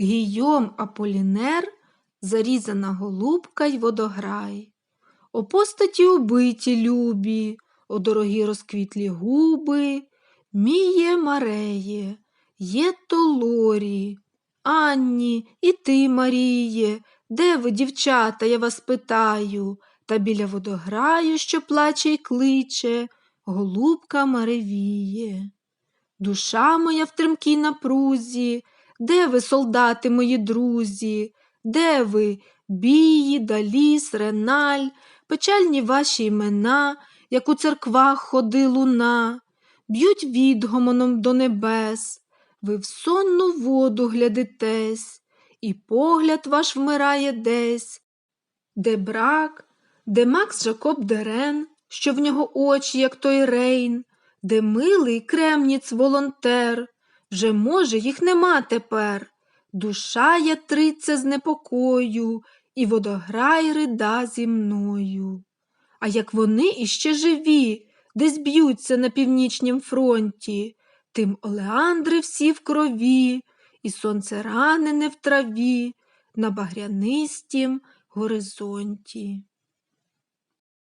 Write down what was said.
Гійом Аполінер, зарізана голубка й водограй. О постаті убиті любі, о дорогі розквітлі губи, міє Мареє, є то Лорі, Анні, і ти, Маріє, де ви, дівчата, я вас питаю, та біля водограю, що плаче й кличе, голубка Маревіє. Душа моя в тремкій напрузі, де ви, солдати мої друзі, де ви, бії, даліс, реналь, печальні ваші імена, як у церквах ходи луна, б'ють відгомоном до небес, ви в сонну воду глядитесь, і погляд ваш вмирає десь, де брак, де Макс Жакоб Дерен, що в нього очі, як той рейн, де милий кремніц волонтер, вже, може, їх нема тепер. Душа ятриться з непокою, і водограй рида зі мною. А як вони іще живі, десь б'ються на північнім фронті, тим олеандри всі в крові, і сонце ранене в траві на багрянистім горизонті.